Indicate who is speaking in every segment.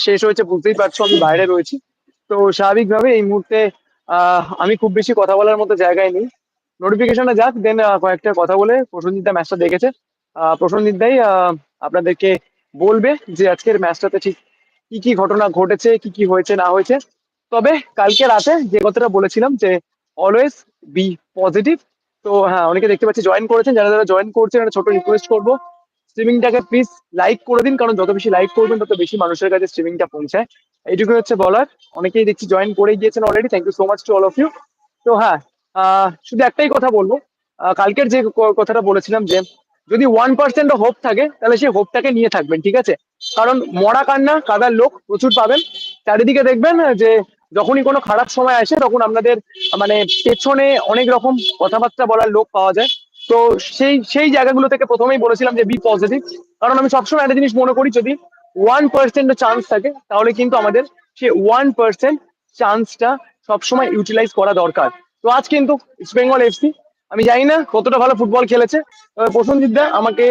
Speaker 1: শেষ হয়েছে বুঝতেই পারছ আমি বাইরে রয়েছি। তো স্বাভাবিকভাবে এই মুহূর্তে আমি খুব বেশি কথা বলার মতো জায়গায় নেই। নোটিফিকেশনে যাক দেন কয়েকটা কথা বলে প্রসেনজিৎ দা ম্যাচটা দেখেছে। আহ, প্রসেনজিৎ দাই আপনাদেরকে বলবে যে আজকের ম্যাচটাতে ঠিক কি কি ঘটনা ঘটেছে কি কি হয়েছে না হয়েছে। তবে কালকে রাতে যে কথাটা বলেছিলাম যে অলওয়েজ বি পজিটিভ তো হ্যাঁ অনেকে দেখতে পাচ্ছি জয়েন করেছেন। যারা যারা জয়েন করছেন একটা ছোট রিকোয়েস্ট করব। স্ট্রিমিংটাকে প্লিজ লাইক করে দিন, কারণ যত বেশি লাইক করবেন, তত বেশি মানুষের কাছে স্ট্রিমিংটা পৌঁছায়। এইটুকু হচ্ছে বলার। অনেকেই দেখছি জয়েন করে গিয়েছেন already thank you so much to all of you তো হ্যাঁ শুধু একটাই কথা বলব। কালকের যে কথাটা বলেছিলাম যে, যদি ওয়ান পার্সেন্ট হোপ থাকে, তাহলে সেই হোপটাকে নিয়ে থাকবেন, ঠিক আছে? কারণ মরা কান্না, কাদার লোক প্রচুর পাবেন। চারিদিকে দেখবেন যে, যখনই কোনো খারাপ সময় আসে, তখন আপনাদের মানে পেছনে অনেক রকম কথাবার্তা বলার লোক পাওয়া যায়। তো সেই সেই জায়গাগুলো থেকে প্রথমেই বলেছিলাম যে বি পজিটিভ কারণ আমি সবসময় একটা জিনিস মনে করি যদি ওয়ান পার্সেন্ট চান্স থাকে তাহলে কিন্তু আমাদের সে ওয়ান পার্সেন্ট চান্সটা সবসময় ইউটিলাইজ করা দরকার। তো আজ কিন্তু ইস্ট বেঙ্গল এফসি আমি জানি না কতটা ভালো ফুটবল খেলেছে তবে প্রসেনজিৎ দা আমাকে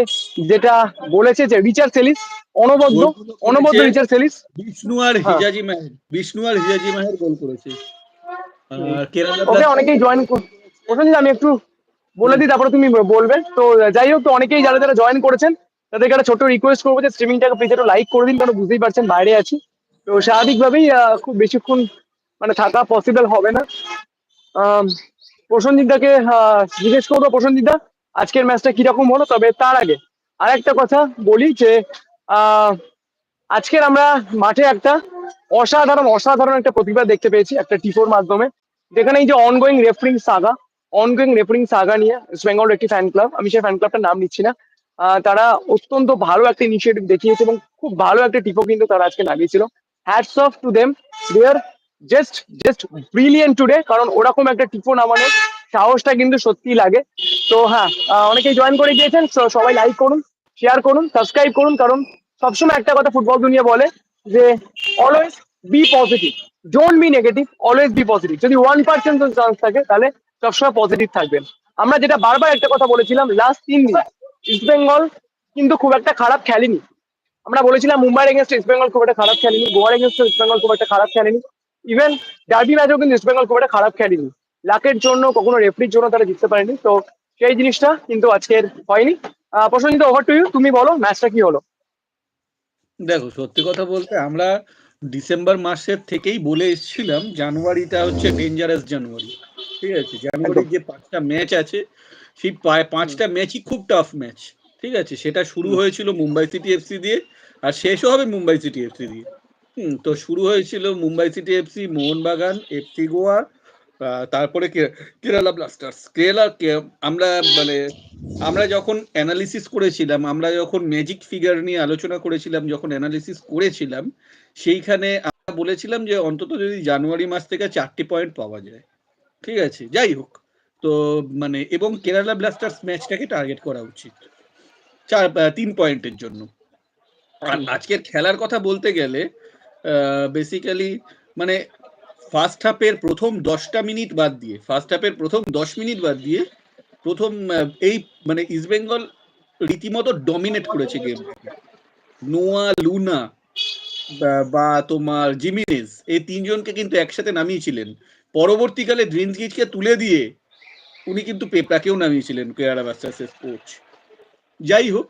Speaker 1: যেটা বলেছে যে রিচার সেলিস অনবদ্য অনবদ্য রিচার সেলিস
Speaker 2: বিষ্ণু আর। হিজাজি মাহের বিষ্ণু আর হিজাজি মাহের গোল করেছে। কেরালা
Speaker 1: ওকে অনেকেই জয়েন প্রসেনজিৎ আমি একটু বলে দিই তারপরে তুমি বলবে। তো যাই হোক তো অনেকেই যারা যারা জয়েন করেছেন তাদেরকে একটা ছোট্ট রিকোয়েস্ট করব যে স্ট্রিমিংটাকে প্লিজ একটু লাইক করে দিন কারণ বুঝতেই পারছেন বাইরে আছি। তো স্বাভাবিকভাবেই খুব বেশিক্ষণ মানে থাকা পসিবল হবে না। আম, প্রসেনজিৎ দাকে আহ, জিজ্ঞেস করব প্রসেনজিৎদা আজকের ম্যাচটা কীরকম হলো? তবে তার আগে আর একটা কথা বলি যে আজকের আমরা মাঠে একটা অসাধারণ অসাধারণ একটা প্রতিভা দেখতে পেয়েছি একটা টিফোর মাধ্যমে। যেখানে এই যে ongoing refereeing saga ongoing refereeing saga নিয়ে ওয়েস্ট বেঙ্গল একটি ফ্যান ক্লাব আমি সেই ফ্যান ক্লাবটার নাম নিচ্ছি না। তারা অত্যন্ত ভালো একটা ইনিশিয়েটিভ দেখিয়েছে এবং খুব ভালো একটা টিফো কিন্তু তারা আজকে লাগিয়েছিল। Hats off to them they're just just brilliant today কারণ ওরকম একটা টিফো নামানোর সাহসটা কিন্তু সত্যি লাগে। তো হ্যাঁ অনেকেই জয়েন করে গিয়েছেন। সবাই লাইক করুন শেয়ার করুন সাবস্ক্রাইব করুন। কারণ সবসময় একটা কথা ফুটবল দুনিয়া বলে যে always be positive don't be negative always be positive যদি ওয়ান পার্সেন্ট চান্স থাকে, তাহলে সবসময় পজিটিভ থাকবেন। আমরা যেটা বারবার একটা কথা বলেছিলাম লাস্ট তিন দিন ইস্ট বেঙ্গল কিন্তু খুব একটা খারাপ খেলেনি। আমরা বলেছিলাম মুম্বাইয়ের এগেনস্ট ইস্ট বেঙ্গল খুব একটা খারাপ খেলেনি গোয়ার এগেনস্ট ইস্ট বেঙ্গল খুব একটা খারাপ খেলেনি। ইভেন ডার্বি ম্যাচও কিন্তু ইস্ট বেঙ্গল খুব একটা খারাপ খেলেনি। লাকের জন্য, কখনো রেফারির জন্য তারা জিততে পারেনি। তো সেই জিনিসটা কিন্তু আজকের হয়নি। প্রসেনজিৎ ওভার টু ইউ তুমি বলো ম্যাচটা কি হলো?
Speaker 2: দেখো, সত্যি কথা বলতে আমরা ডিসেম্বর মাসের থেকেই বলে এসেছিলাম জানুয়ারিটা হচ্ছে ডেঞ্জারাস জানুয়ারি। ঠিক আছে? জানুয়ারির যে পাঁচটা ম্যাচ আছে সেই পাঁচটা ম্যাচই খুব টাফ ম্যাচ ঠিক আছে? সেটা শুরু হয়েছিল মুম্বাই সিটি এফসি দিয়ে আর শেষও হবে মুম্বাই সিটি এফসি দিয়ে। হুম তো শুরু হয়েছিল Mumbai city FC Mohun Bagan FC Goa তারপরে কেরালা ব্লাস্টার্স কেরালা আমরা মানে আমরা যখন অ্যানালিসিস করেছিলাম, আমরা যখন ম্যাজিক ফিগার নিয়ে আলোচনা করেছিলাম, যখন অ্যানালিসিস করেছিলাম, সেইখানে আমরা বলেছিলাম যে অন্তত যদি জানুয়ারি মাস থেকে চারটি পয়েন্ট পাওয়া যায়। ঠিক আছে? যাই হোক। তো মানে এবং কেরালা ব্লাস্টার্স ম্যাচটাকে টার্গেট করা উচিত। চার তিন পয়েন্টের জন্য। আর আজকের খেলার কথা বলতে গেলে বেসিক্যালি মানে ফার্স্ট হাফের প্রথম দশটা মিনিট বাদ দিয়ে ফার্স্ট হাফের প্রথম দশ মিনিট বাদ দিয়ে প্রথম এই মানে ইস্টবেঙ্গল রীতিমতো ডমিনেট করেছে গেম নোয়া লুনা বা- তোমার জিমিনেজ এই তিনজনকে কিন্তু একসাথে নামিয়েছিলেন। পরবর্তীকালে ড্রিনসগিজকে তুলে দিয়ে উনি কিন্তু পেপরাকেও নামিয়েছিলেন কেরালা ব্লাস্টার্সের কোচ যাই হোক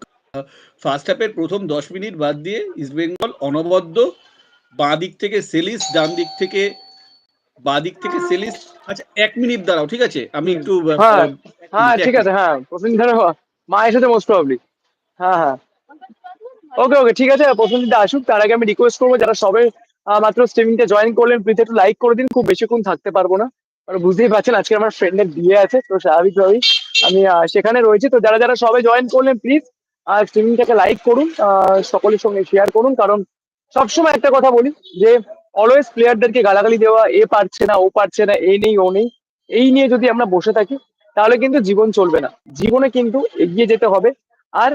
Speaker 2: ফার্স্ট হাফের প্রথম দশ মিনিট বাদ দিয়ে ইস্টবেঙ্গল অনবদ্য, বাঁ দিক থেকে সেলিস ডান দিক থেকে বাঁ দিক থেকে সেলিস আচ্ছা এক মিনিট দাঁড়াও ঠিক আছে? আমি একটু
Speaker 1: হ্যাঁ, হ্যাঁ ঠিক আছে হ্যাঁ প্রসেনজিৎ মা এসেছে মোস্ট প্রবলি হ্যাঁ হ্যাঁ। ওকে ওকে ঠিক আছে প্রসেনজিৎ আসুক তার আগে আমি রিকোয়েস্ট করব যারা সবে মাত্র স্ট্রিমিংটা জয়েন করলেন প্লিজ একটু লাইক করে দিন খুব বেশিক্ষণ থাকতে পারব না। কারণ বুঝতেই পারছেন আজকে আমার ফ্রেন্ডের বিয়ে আছে তো স্বাভাবিকভাবেই আমি সেখানে রয়েছি। তো যারা যারা সবাই জয়েন করলেন প্লিজ আর স্ট্রিমিংটাকে লাইক করুন সকলের সঙ্গে শেয়ার করুন কারণ সবসময় একটা কথা বলি যে অলওয়েজ প্লেয়ারদেরকে গালাগালি দেওয়া এ পারছে না ও পারছে না এই নেই ও নেই এই নিয়ে যদি আমরা বসে থাকি তাহলে কিন্তু জীবন চলবে না। জীবনে কিন্তু এগিয়ে যেতে হবে আর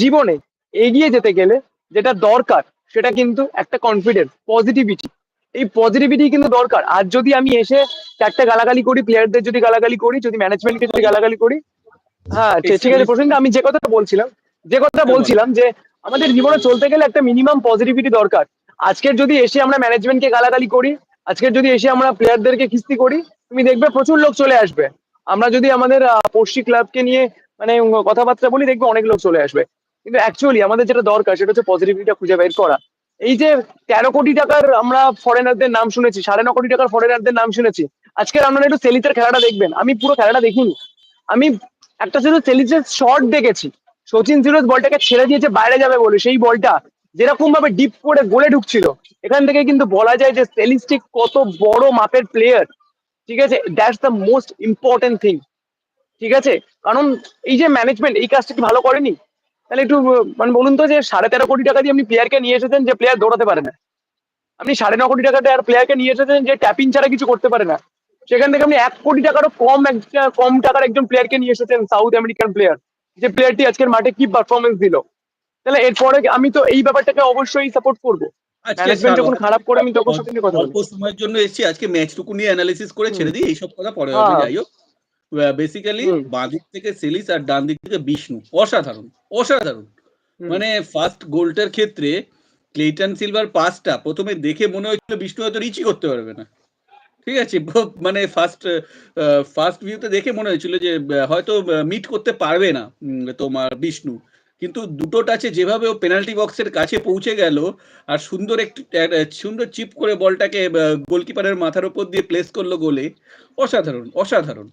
Speaker 1: জীবনে এগিয়ে যেতে গেলে যেটা দরকার সেটা কিন্তু একটা কনফিডেন্স পজিটিভিটি এই পজিটিভিটি কিন্তু দরকার। আর যদি আমি এসে চারটে গালাগালি করি প্লেয়ারদের যদি গালাগালি করি যদি ম্যানেজমেন্টকে যদি গালাগালি করি হ্যাঁ ঠিক আছে প্রসেনজিৎ আমি যে কথাটা বলছিলাম যে কথাটা বলছিলাম যে আমাদের জীবনে চলতে গেলে একটা মিনিমাম পজিটিভিটি দরকার। আজকের যদি এসে আমরা ম্যানেজমেন্টকে গালাগালি করি আজকের যদি এসে আমরা প্লেয়ারদেরকে কিস্তি করি, তুমি দেখবে প্রচুর লোক চলে আসবে। আমরা যদি আমাদের পড়শি ক্লাবকে নিয়ে মানে কথাবার্তা বলি, দেখবে অনেক লোক চলে আসবে। কিন্তু অ্যাকচুয়ালি আমাদের যেটা দরকার, সেটা হচ্ছে পজিটিভিটিটা খুঁজে বের করা। এই যে তেরো কোটি টাকার আমরা ফরেনারদের নাম শুনেছি, সাড়ে ন কোটি টাকার ফরেনারদের নাম শুনেছি আজকের আপনারা একটু সেলিসের খেলাটা দেখবেন। আমি পুরো খেলাটা দেখিনি। আমি একটা শুধু সেলিসের শর্ট দেখেছি। সচিন সিরোজ বলটাকে ছেড়ে দিয়েছে, বাইরে যাবে বলে। সেই বলটা যেরকম ভাবে ডিপ করে গোলে ঢুকছিল, এখান থেকে কিন্তু বলা যায় যে সেলিস্টিক কত বড় মাপের প্লেয়ার ঠিক আছে? That's the most important thing ঠিক আছে? কারণ এই যে ম্যানেজমেন্ট এই কাজটা কি ভালো করেনি? তাহলে একটু মানে বলুন তো যে সাড়ে তেরো কোটি টাকা দিয়ে আপনি প্লেয়ারকে নিয়ে এসেছেন যে প্লেয়ার দৌড়াতে পারে না। আপনি সাড়ে ন কোটি টাকাতে আর প্লেয়ারকে নিয়ে এসেছেন যে ট্যাপিং ছাড়া কিছু করতে পারে না। সেখান থেকে আপনি এক কোটি টাকারও কম কম টাকার একজন প্লেয়ারকে নিয়ে এসেছেন সাউথ আমেরিকান প্লেয়ার যে প্লেয়ারটি আজকের মাঠে কি পারফরমেন্স দিল? তাহলে এরপরে আমি তো এই ব্যাপারটাটাকে অবশ্যই সাপোর্ট করব।
Speaker 2: আজকে
Speaker 1: ম্যানেজমেন্ট যখন
Speaker 2: ছাড়ো।
Speaker 1: খারাপ করে আমি তখন সাথে কথা
Speaker 2: অল্প সময়ের জন্য এসেছি আজকে ম্যাচটুকু নিয়ে অ্যানালিসিস করে ছেড়ে দিই এইসব কথা পরে হবে
Speaker 1: হ্যাঁ।
Speaker 2: যাই হোক। বেসিক্যালি
Speaker 1: হুম।
Speaker 2: বাঁ দিক থেকে সেলিস আর ডান দিক থেকে বিষ্ণু অসাধারণ অসাধারণ। মানে ফার্স্ট গোলটার ক্ষেত্রে ক্লেটন সিলভার পাসটা প্রথমে দেখে মনে হয়েছিল বিষ্ণু হয়তো রিচই করতে পারবে না। ঠিক আছে মানে ফার্স্ট ফার্স্ট ভিউতে দেখে মনে হয়েছিল যে হয়তো মিট করতে পারবে না তোমার বিষ্ণু। কিন্তু দুটো টাচে যেভাবে ও পেনাল্টি বক্সের কাছে পৌঁছে গেল, আর সুন্দর একটি সুন্দর চিপ করে বলটাকে গোলকিপারের মাথার উপর দিয়ে প্লেস করল গোলে অসাধারণ অসাধারণ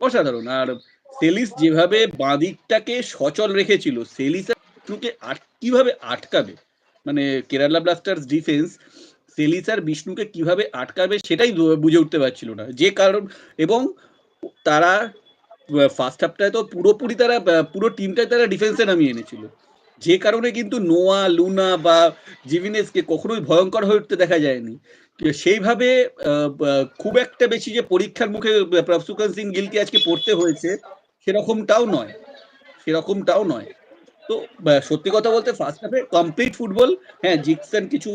Speaker 2: অসাধারণ। আর সেলিস যেভাবে বাঁদিকটাকে সচল রেখেছিল, সেলিস বিষ্ণুকে আট, কীভাবে আটকাবে? মানে কেরালা ব্লাস্টার্স ডিফেন্স সেলিস আর বিষ্ণুকে কীভাবে আটকাবে সেটাই বুঝে উঠতে পারছিল না। যে কারণ, এবং তারা ফার্স্ট হাফটায় তো পুরোপুরি তারা পুরো টিমটাই তারা ডিফেন্সে নামিয়ে এনেছিল। যে কারণে কিন্তু নোয়া, লুনা বা জিভিনেসকে কখনোই ভয়ঙ্কর হয়ে উঠতে দেখা যায়নি। সেইভাবে খুব একটা বেশি যে পরীক্ষার মুখে প্রভসুকান সিং গিলকে আজকে পড়তে হয়েছে, সেরকমটাও নয়। সেরকমটাও নয়। তো সত্যি কথা বলতে ফার্স্ট হাফে কমপ্লিট ফুটবল হ্যাঁ জিকসন কিছু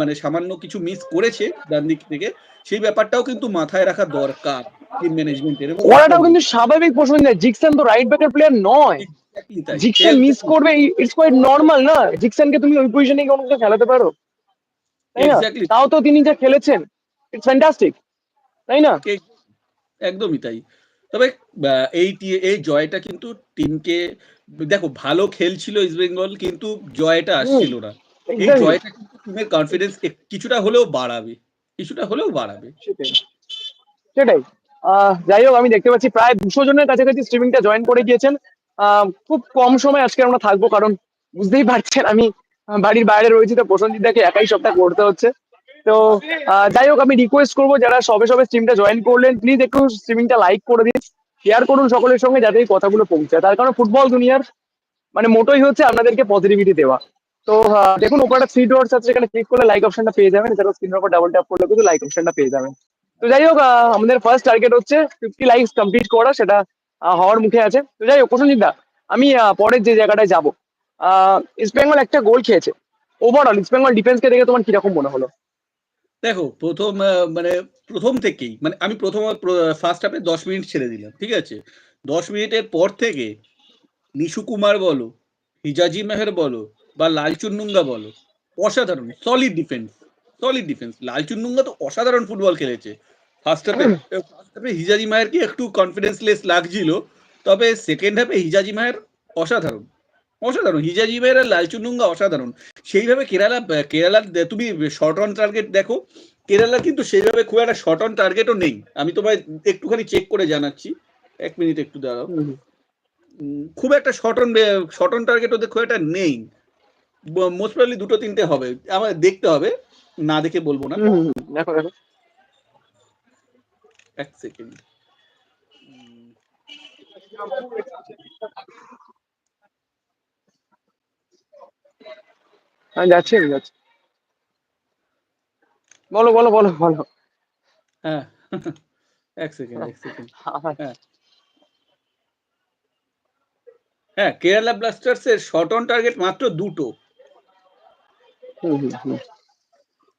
Speaker 2: মানে সামান্য কিছু মিস করেছে ডান দিক থেকে। সেই ব্যাপারটাও কিন্তু মাথায় রাখা দরকার টিম ম্যানেজমেন্টের
Speaker 1: করাটাও কিন্তু স্বাভাবিক প্রশ্ন না জিকসন তো রাইট ব্যাকের প্লেয়ার নয়। জিকসন মিস করবে ইটস কোয়াইট নর্মাল না। জিকসনকে তুমি ওই পজিশনে কোনো কিছু খেলাতে পারো। তাই না? তাও তো তিনি যা খেলেছেন ইটস ফ্যান্টাস্টিক তাই না?
Speaker 2: একদমই তাই। তবে এই এই জয়টা কিন্তু টিমকে দেখো ভালো খেলছিল ইস্ট বেঙ্গল কিন্তু জয়টা আসছিল না। এই জয়টা কিন্তু টিমের কনফিডেন্স কিছুটা হলেও বাড়াবে কিছুটা হলেও বাড়াবে।
Speaker 1: সেটাই। সেটাই। আহ, যাই হোক আমি দেখতে পাচ্ছি প্রায় দুশো জনের কাছাকাছি স্ট্রিমিংটা জয়েন করে গিয়েছেন। আহ, খুব কম সময় আজকে আমরা থাকব কারণ বুঝতেই পারছেন আমি বাড়ির বাইরে রয়েছি তো প্রসঞ্জিৎদাকে একাই সবটা করতে হচ্ছে। তো যাই হোক, আমি রিকোয়েস্ট করব যারা সবে সবে স্ট্রিমটা জয়েন করলেন প্লিজ একটু স্ট্রিমিংটা লাইক করে দিন শেয়ার করুন সকলের সঙ্গে যাতে এই কথাগুলো পৌঁছায় তার কারণ ফুটবল দুনিয়ার মানে মোটোই হচ্ছে আপনাদেরকে পজিটিভিটি দেওয়া। তো দেখুন, ওপরে একটা থ্রি ডটস আছে এখানে ক্লিক করলে লাইক অপশনটা পেয়ে যাবেন, এছাড়াও স্ক্রিনের উপর ডাবল ট্যাপ করলে কিন্তু লাইক অপশনটা পেয়ে যাবেন। তো যাই হোক আমাদের ফার্স্ট টার্গেট হচ্ছে ফিফটি লাইকস কমপ্লিট করা, সেটা হওয়ার মুখে আছে। তো যাই হোক, প্রসেনজিৎ দা, আমি পরের যে জায়গাটায় যাব ইস্ট বেঙ্গল একটা গোল খেয়েছে। ওভারঅল ইস্ট বেঙ্গল ডিফেন্সকে দেখে তোমার কীরকম মনে হলো?
Speaker 2: দেখো প্রথম মানে প্রথম থেকেই মানে আমি প্রথম ফার্স্ট হাফে দশ মিনিট ছেড়ে দিলাম ঠিক আছে? দশ মিনিটের পর থেকে নিশু কুমার বলো হিজাজি মেহের বলো বা লালচুন্নুঙ্গা বলো অসাধারণ solid defence solid defence Lalchungnunga তো অসাধারণ ফুটবল খেলেছে। ফার্স্ট হাফে ফার্স্ট হাফে হিজাজি মায়েরকে একটু কনফিডেন্সলেস লাগছিল তবে সেকেন্ড হাফে হিজাজি মায়ের অসাধারণ। অসাধারণ। হিজাজি মায়ের আর লালচুন্নুঙ্গা অসাধারণ। সেইভাবে কেরালা কেরালার তুমি শর্ট অন টার্গেট দেখো। কেরালা কিন্তু সেইভাবে খুব একটা শর্ট অন টার্গেটও নেই। আমি তোমায় একটুখানি চেক করে জানাচ্ছি। এক মিনিট একটু দাঁড়াও। খুব একটা shot on shot on target ওদের খুব একটা নেই। মোস্ট প্রবলি দুটো তিনটে হবে। আমার দেখতে হবে। না দেখে বলব না। এক সেকেন্ড
Speaker 1: আমি যাচ্ছি আমি যাচ্ছি। বলো বলো বলো বলো।
Speaker 2: হ্যাঁ এক সেকেন্ড এক সেকেন্ড। হ্যাঁ। হ্যাঁ কেরালা ব্লাস্টার্স এর শর্ট অন টার্গেট মাত্র দুটো।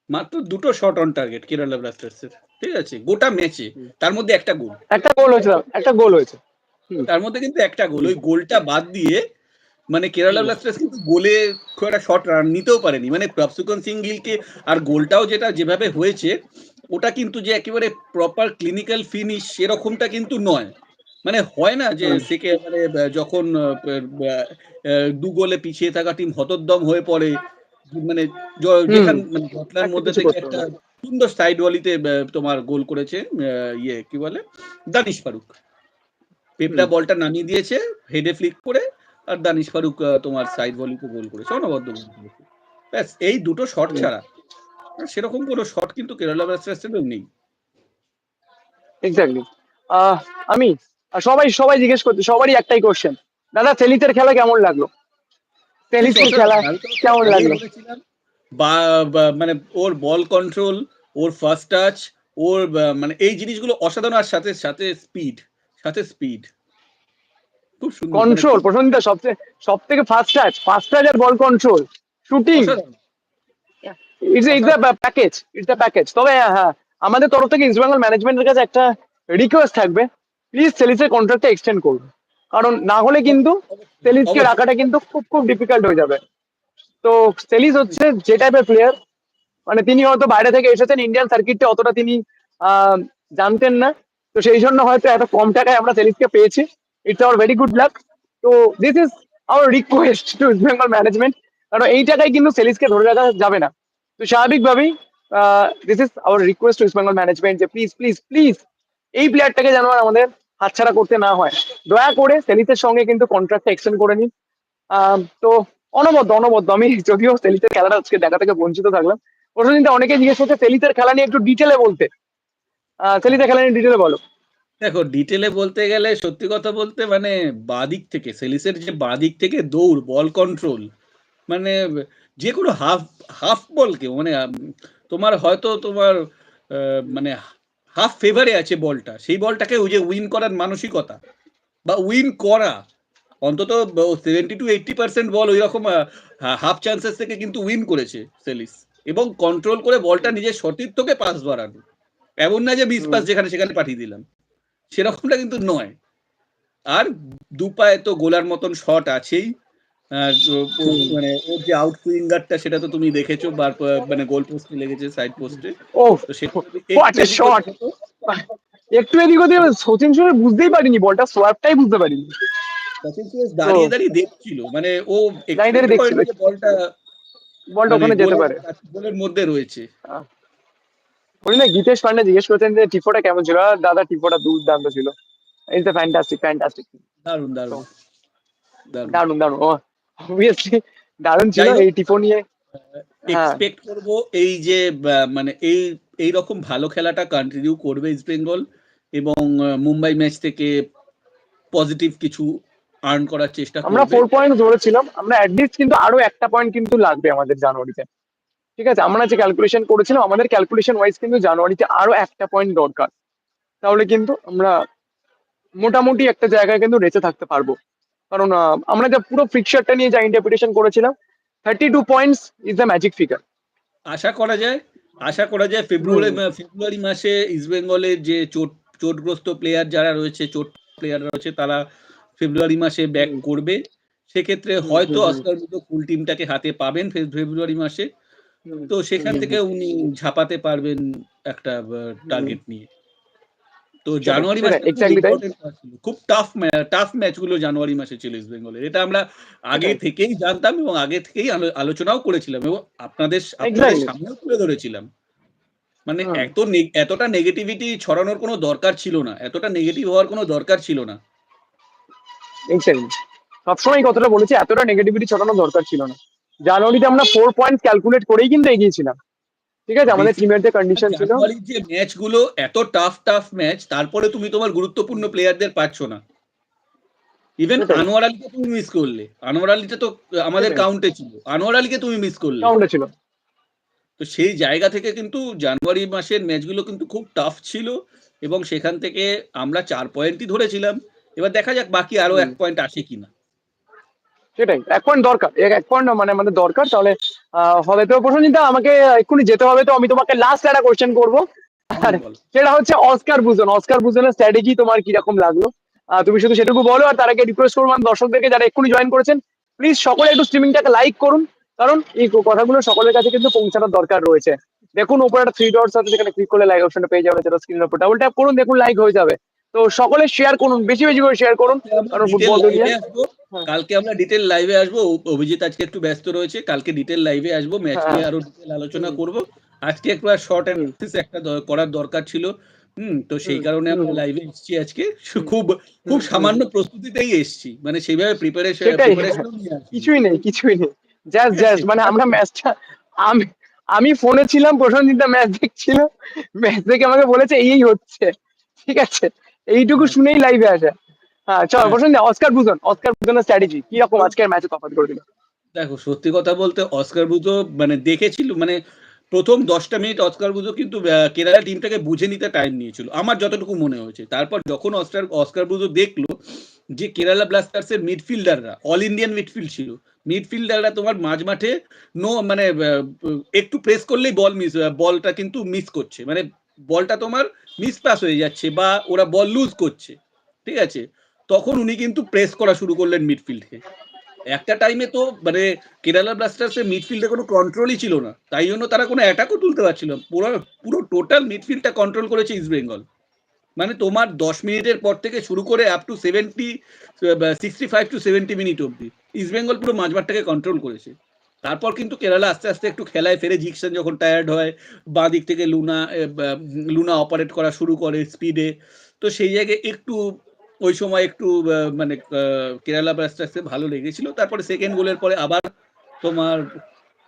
Speaker 2: মাত্র দুটো shot on target Kerala Blasters এর। ঠিক আছে? গোটা ম্যাচে তার মধ্যে একটা গোল।
Speaker 1: একটা গোল হয়েছে একটা গোল হয়েছে।
Speaker 2: তার মধ্যে কিন্তু একটা গোল। ওই গোলটা বাদ দিয়ে মানে কেরালা ব্লাস্টার্স কিন্তু গোলে খুব একটা শট রান নিতেও পারেনি। মানে প্রভসুকন সিং গিলকে আর গোলটাও যেটা যেভাবে হয়েছে ওটা কিন্তু যে একেবারে প্রপার ক্লিনিক্যাল ফিনিশ সেরকমটা কিন্তু নয়। মানে হয় না যে সেকে মানে যখন দু গোলে পিছিয়ে থাকা টিম হতোদ্দম হয়ে পড়ে মানে যেখান মানে ঘটনার মধ্যে থেকে একটা সুন্দর সাইড ওয়ালিতে তোমার গোল করেছে ইয়ে কি বলে? দানিশ ফারুক। পেপটা বলটা নামিয়ে দিয়েছে হেডে ফ্লিক করে আর দানিশ ফারুক তোমার সাইড ভলিতে গোল করেছে অনবদ্য গোল করেছে। ব্যাস এই দুটো শট ছাড়া সেরকম কোনো শট কিন্তু কেরালা ব্লাস্টার্সেরও নেই।
Speaker 1: এক্স্যাক্টলি আমি সবাই সবাই জিজ্ঞেস করছে সবারই একটাই কোশ্চেন দাদা সেলিসের খেলা কেমন লাগল? সেলিসের খেলা কেমন লাগল?
Speaker 2: বা- মানে ওর বল কন্ট্রোল ওর ফার্স্ট টাচ ওর মানে এই জিনিসগুলো অসাধারণ আর সাথে সাথে স্পিড সাথে স্পিড খুব সুন্দর মানে
Speaker 1: কন্ট্রোল
Speaker 2: খুব
Speaker 1: সবচেয়ে সব থেকে first touch first touch R ball control shooting. It's it's the package it's the package তবে হ্যাঁ আমাদের তরফ থেকে ইস্ট বেঙ্গল ম্যানেজমেন্টের কাছে একটা রিকোয়েস্ট থাকবে। প্লিজ সেলিসের কন্ট্রাক্টটা এক্সটেন্ড করুন। কারণ না হলে কিন্তু সেলিসকে রাখাটা কিন্তু খুব খুব ডিফিকাল্ট হয়ে যাবে। তো সেলিস হচ্ছে যে টাইপের প্লেয়ার মানে তিনি হয়তো বাইরে থেকে এসেছেন ইন্ডিয়ান সার্কিটটা অতটা তিনি আহ, জানতেন না। তো সেই জন্য হয়তো এত কম টাকায় আমরা সেলিসকে পেয়েছি। It's our very good luck তো this is our request to East Bengal management কারণ এই টাকায় কিন্তু সেলিসকে ধরে রাখা যাবে না। তো স্বাভাবিকভাবেই this is our request to East Bengal management যে প্লিজ প্লিজ প্লিজ এই প্লেয়ারটাকে যেন আমাদের হাতছাড়া করতে না হয়। দয়া করে সেলিসের সঙ্গে কিন্তু কন্ট্রাক্টটা এক্সটেন্ড করে নিন। তো অনবদ্য অনবদ্য। আমি যদিও সেলিসের খেলাটা আজকে দেখা থেকে বঞ্চিত থাকলাম। প্রশ্নটা অনেকে জিজ্ঞেস করছে, সেলিসের খেলা নিয়ে একটু ডিটেলে বলতে। সেলিসের খেলা নিয়ে ডিটেলে বলো।
Speaker 2: দেখো ডিটেলে বলতে গেলে সত্যি কথা বলতে মানে বাদিক থেকে সেলিসের যে বাদিক থেকে দৌড় বল কন্ট্রোল মানে যে কোনো হাফ হাফ বলকে মানে তোমার হয়তো তোমার মানে হাফ ফেভারে আছে বলটা সেই বলটাকে ওই যে উইন করার মানসিকতা বা উইন করা অন্তত seventy to eighty percent ball ওই রকম হাফ চান্সেস থেকে কিন্তু উইন করেছে সেলিস এবং কন্ট্রোল করে বলটা নিজের সতীর্থকে পাস বাড়ানো এমন না যে মিস পাস যেখানে সেখানে পাঠিয়ে দিলাম। সেরকমটা কিন্তু নয়। আর দু পায়ে তো গোলার মতন শট আছেই। মানে ওর যে আউট সুইঙ্গারটা সেটা তো তুমি দেখেছ মানে গোল পোস্টে লেগেছে সাইড পোস্টে
Speaker 1: What একটু এদিক ওদিক সচিন সুরে বুঝতেই পারিনি বলটা সোয়াপটাই বুঝতে পারিনি।
Speaker 2: সচিন সুরেশ দাঁড়িয়ে দাঁড়িয়ে দেখছিল মানে ও বলটা
Speaker 1: বলটা
Speaker 2: মানে
Speaker 1: ওখানে যেতে পারে।
Speaker 2: গোলের মধ্যে রয়েছে।
Speaker 1: ওই না গীতেশ পান্ডে জিজ্ঞেস করছেন যে টিফোটা কেমন ছিল? দাদা টিফোটা দুর্দান্ত ছিল। ইটস এ ফ্যান্টাস্টিক ফ্যান্টাস্টিক
Speaker 2: দারুণ দারুণ। দারুণ।
Speaker 1: দারুণ দারুণ। ও অবভিয়াসলি দারুণ ছিল এই টিফো নিয়ে। হ্যাঁ।
Speaker 2: এক্সপেক্ট করব এই যে মানে এই এই রকম ভালো খেলাটা কন্টিনিউ করবে ইস্ট বেঙ্গল এবং মুম্বাই ম্যাচ থেকে পজিটিভ কিছু আর্ন করার চেষ্টা
Speaker 1: আমরা ফোর পয়েন্ট ধরেছিলাম। আমরা অ্যাটলিস্ট কিন্তু আরও একটা পয়েন্ট কিন্তু লাগবে আমাদের জানুয়ারিতে। ঠিক আছে? আমরা যে ক্যালকুলেশন করেছিলাম আমাদের ক্যালকুলেশন ওয়াইজ কিন্তু জানুয়ারিতে আরও একটা পয়েন্ট দরকার। তাহলে কিন্তু আমরা মোটামুটি একটা জায়গায় কিন্তু বেঁচে থাকতে পারব। কারণ আমরা যা পুরো ফিক্সারটা নিয়ে যা ইন্টারপ্রিটেশন করেছিলাম thirty two points is the magic figure
Speaker 2: আশা করা যায় আশা করা যায় ফেব্রুয়ারি ফেব্রুয়ারি মাসে ইস্ট বেঙ্গলের যে চোট চোটগ্রস্ত প্লেয়ার যারা রয়েছে চোট প্লেয়ার রয়েছে তারা ফেব্রুয়ারি মাসে ব্যাক করবে। সেক্ষেত্রে হয়তো। অস্কার মতো ফুল টিমটাকে হাতে পাবেন ফেব্রুয়ারি মাসে। তো সেখান থেকে উনি ঝাপাতে পারবেন একটা টার্গেট নিয়ে। তো জানুয়ারি মাসে খুব টাফ টাফ ম্যাচগুলো জানুয়ারি মাসে ছিল ইস্ট বেঙ্গলের এটা আমরা আগে থেকেই জানতাম এবং আগে থেকেই আলোচনাও করেছিলাম এবং আপনাদের আপনাদের. সামনেও তুলে ধরেছিলাম। মানে এত এতটা নেগেটিভিটি ছড়ানোর কোনো দরকার ছিল না। এতটা নেগেটিভ হওয়ার কোনো দরকার ছিল না।
Speaker 1: সবসময় কথাটা বলেছি এতটা নেগেটিভিটি ছড়ানোর দরকার ছিল না। জানুয়ারিতে আমরা ফোর পয়েন্ট ক্যালকুলেট করেই কিন্তু এগিয়েছিলাম। ঠিক আছে? আমাদের টিমের যে কন্ডিশন ছিল
Speaker 2: জানুয়ারির যে ম্যাচগুলো এত টাফ টাফ ম্যাচ তারপরে তুমি তোমার গুরুত্বপূর্ণ প্লেয়ারদের পাচ্ছ না। ইভেন আনোয়ার আলীকে তুমি মিস করলে। আনোয়ার আলীতে তো আমাদের কাউন্টে ছিল। আনোয়ার আলীকে তুমি মিস করলে।
Speaker 1: কাউন্টে ছিল।
Speaker 2: তো সেই জায়গা থেকে কিন্তু জানুয়ারি মাসের ম্যাচগুলো কিন্তু খুব টাফ ছিল এবং সেখান থেকে আমরা চার পয়েন্টই ধরেছিলাম। এবার দেখা যাক বাকি আরও এক পয়েন্ট আসে কিনা।
Speaker 1: সেটাই এক পয়েন্ট দরকার এক- পয়েন্ট মানে আমাদের দরকার তাহলে হবে তো প্রসঞ্জিতা আমাকে এক্ষুনি যেতে হবে তো আমি তোমাকে লাস্ট একটা কোয়েশ্চেন করব। সেটা হচ্ছে অস্কার বুজন অস্কার বুজনের স্ট্র্যাটেজি তোমার কীরকম লাগল? তুমি শুধু সেটুকু বলো আর তার আগে রিকোয়েস্ট করব দর্শকদেরকে যারা এক্ষুনি জয়েন করেছেন প্লিজ সকলে একটু স্ট্রিমিংটাকে লাইক করুন কারণ এই কথাগুলো সকলের কাছে কিন্তু পৌঁছানোর দরকার রয়েছে। দেখুন উপরে একটা থ্রি ডটস আছে যেখানে ক্লিক করলে লাইক অপশনটা পেয়ে যাবে যেটা স্ক্রিনের উপর ডাবল ট্যাপ করুন দেখুন লাইক হয়ে যাবে। তো সকলে শেয়ার করুন বেশি বেশি করে শেয়ার করুন কারণ ফুটবল দুনিয়া। হ্যাঁ।
Speaker 2: কালকে আমরা ডিটেল লাইভে আসব। অভিজিৎ আজকে একটু ব্যস্ত রয়েছে কালকে ডিটেল লাইভে আসব। ম্যাচ। নিয়ে আরও ডিটেল আলোচনা করব। আজকে একটু শর্ট অ্যানালিসিস একটা করার দরকার ছিল। হুম তো সেই কারণে আমরা লাইভে এসেছি আজকে। খুব খুব সামান্য প্রস্তুতিতেই এসেছি। মানে সেইভাবে প্রিপারেশন প্রিপারেশন
Speaker 1: কিছুই নেই কিছুই নেই। জাস্ট জাস্ট মানে আমরা ম্যাচটা আমি আমি ফোনে ছিলাম প্রশান্তিটা ম্যাচ দেখছিল। ম্যাচ দেখে আমাকে বলেছে এই হচ্ছে। ঠিক আছে? এইটুকু শুনেই লাইভে আসে। হ্যাঁ চল। প্রশান্ত অস্কার বুঝন অস্কার বুঝনের স্ট্র্যাটেজি কি রকম আজকের ম্যাচে তফাৎ করে দিল?
Speaker 2: দেখো সত্যি কথা বলতে অস্কার বুজো মানে দেখেছিল মানে প্রথম দশটা মিনিট অস্কার বুজো কিন্তু কেরালা টিমটাকে বুঝে নিতে টাইম নিয়েছিল। আমার যতটুকু মনে হয়েছে। তারপর যখন অস্কার অস্কার বুজো দেখল যে কেরালা ব্লাস্টার্সের মিডফিল্ডাররা অল ইন্ডিয়ান মিডফিল্ড ছিল মিডফিল্ডাররা তোমার মাঝ মাঠে নো মানে একটু প্রেস করলেই বল মিস বলটা কিন্তু মিস করছে। মানে বলটা তোমার মিস পাস হয়ে যাচ্ছে বা ওরা বল লুজ করছে, ঠিক আছে? তখন উনি কিন্তু প্রেস করা শুরু করলেন মিডফিল্ডকে একটা টাইমে তো মানে কেরালা ব্লাস্টার্সের মিডফিল্ডে কোনো কন্ট্রোলই ছিল না। তাই জন্য তারা কোনো অ্যাটাকও তুলতে পারছিল পুরো পুরো টোটাল মিডফিল্ডটা কন্ট্রোল করেছে ইস্ট বেঙ্গল মানে তোমার দশ মিনিটের পর থেকে শুরু করে up to seventy sixty five to seventy minute অব্দি ইস্ট বেঙ্গল পুরো মাঝমাঠটাকে কন্ট্রোল করেছে। তারপর কিন্তু কেরালা আস্তে আস্তে একটু খেলায় ফেরে জিকসন যখন টায়ার্ড হয় বাঁ দিক থেকে লুনা লুনা অপারেট করা শুরু করে স্পিডে তো সেই জায়গায় একটু ওই সময় একটু মানে কেরালা ব্লাস্টার্সে ভালো লেগেছিল। তারপরে সেকেন্ড গোলের পরে আবার তোমার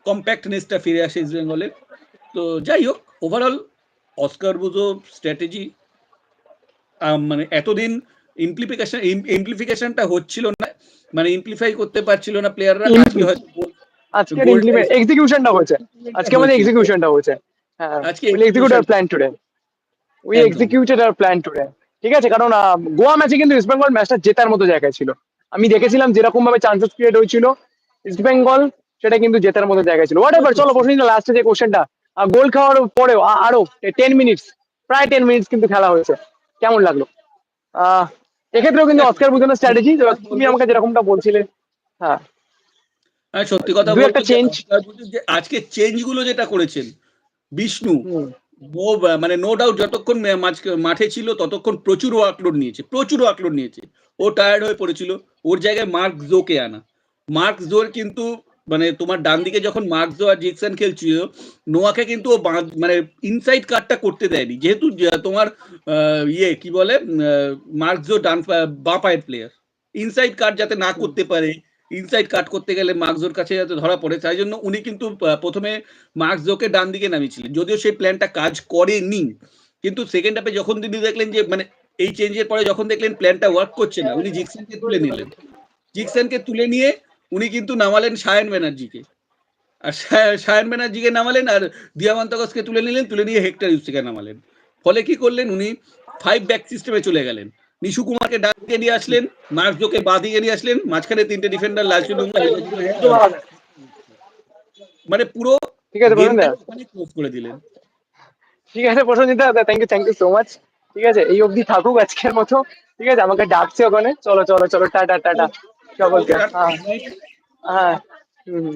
Speaker 2: কম্প্যাক্টনেসটা ফিরে আসে ইস্ট বেঙ্গলের তো যাই হোক ওভারঅল অস্কার বুজো স্ট্র্যাটেজি মানে এতদিন ইমপ্লিফিকেশন ইমপ্লিফিকেশনটা হচ্ছিল না। মানে ইমপ্লিফাই করতে পারছিল না প্লেয়াররা হয়তো Goal
Speaker 1: ইমপ্লিমেন্ট এক্সিকিউশনটা হয়েছে। আজকে আমাদের এক্সিকিউশনটা হয়েছে। হ্যাঁ
Speaker 2: আজকে
Speaker 1: execute our plan today we executed our plan today ঠিক আছে কারণ গোয়া ম্যাচে কিন্তু ইস্ট বেঙ্গল ম্যাচটা জেতার মতো জায়গায় ছিল। আমি দেখেছিলাম যেরকম ভাবে চান্সেস ক্রিয়েট হয়েছিল ইস্ট বেঙ্গল সেটা কিন্তু জেতার মতো জায়গায় ছিল। হোয়াট এভার চলো প্রশ্ন লাস্টে যে কোশ্চেনটা গোল খাওয়ার পরেও আরও টেন মিনিটস প্রায় টেন মিনিটস কিন্তু খেলা হয়েছে। কেমন লাগল? আহ এক্ষেত্রেও কিন্তু অস্কার বুঝানোর স্ট্র্যাটেজি তুমি আমাকে যেরকমটা বলছিলে। হ্যাঁ।
Speaker 2: হ্যাঁ সত্যি কথা
Speaker 1: একটা
Speaker 2: আজকে চেঞ্জগুলো যেটা করেছেন বিষ্ণু ও মানে নো ডাউট যতক্ষণ মাঠে ছিল ততক্ষণ প্রচুর ওয়ার্কলোড নিয়েছে প্রচুর ওয়ার্কলোড নিয়েছে। ও টায়ার্ড হয়ে পড়েছিল ওর জায়গায় মার্ক জোকে আনা। মার্ক জোর কিন্তু মানে তোমার ডান দিকে যখন মার্ক জো আর জিকসন খেলছিল নোয়াকে কিন্তু ও মানে ইনসাইড কাটটা করতে দেয়নি। যেহেতু তোমার ইয়ে কি বলে মার্ক জো ডান বাঁ পায়ের প্লেয়ার ইনসাইড কাট যাতে না করতে পারে ইনসাইড কাট করতে গেলে মার্কজোর কাছে যাতে ধরা পড়ে, তাই জন্য উনি কিন্তু প্রথমে মার্কজোকে ডান দিকে নামিয়েছিলেন। যদিও সেই প্ল্যানটা কাজ করেনি, কিন্তু সেকেন্ড হাফে যখন তিনি দেখলেন যে মানে এই চেঞ্জের পরে যখন দেখলেন প্ল্যানটা ওয়ার্ক করছে না, উনি জিকসনকে তুলে নিলেন। জিকসনকে তুলে নিয়ে উনি কিন্তু নামালেন সায়ন ব্যানার্জিকে আর সায়- সায়ন ব্যানার্জিকে নামালেন আর দিয়ামান্তকসকে তুলে নিলেন, তুলে নিয়ে হেক্টর ইউসিকে নামালেন। ফলে কি করলেন উনি ফাইভ ব্যাক সিস্টেমে চলে গেলেন। নিশু কুমারকে ডান দিকে নিয়ে আসলেন মার্ক জোকে বাঁ দিকে নিয়ে আসলেন মাঝখানে তিনটে ডিফেন্ডার লালচু ডুঙ্গা মানে পুরো
Speaker 1: ঠিক আছে
Speaker 2: করে দিলেন।
Speaker 1: ঠিক আছে প্রসঞ্জিত দাদা thank you thank you so much ঠিক আছে এই অবধি থাকুক আজকের মতো। ঠিক আছে আমাকে ডাকছে ওখানে। চলো চলো চলো টাটা টাটা সকলকে হ্যাঁ। হ্যাঁ হুম।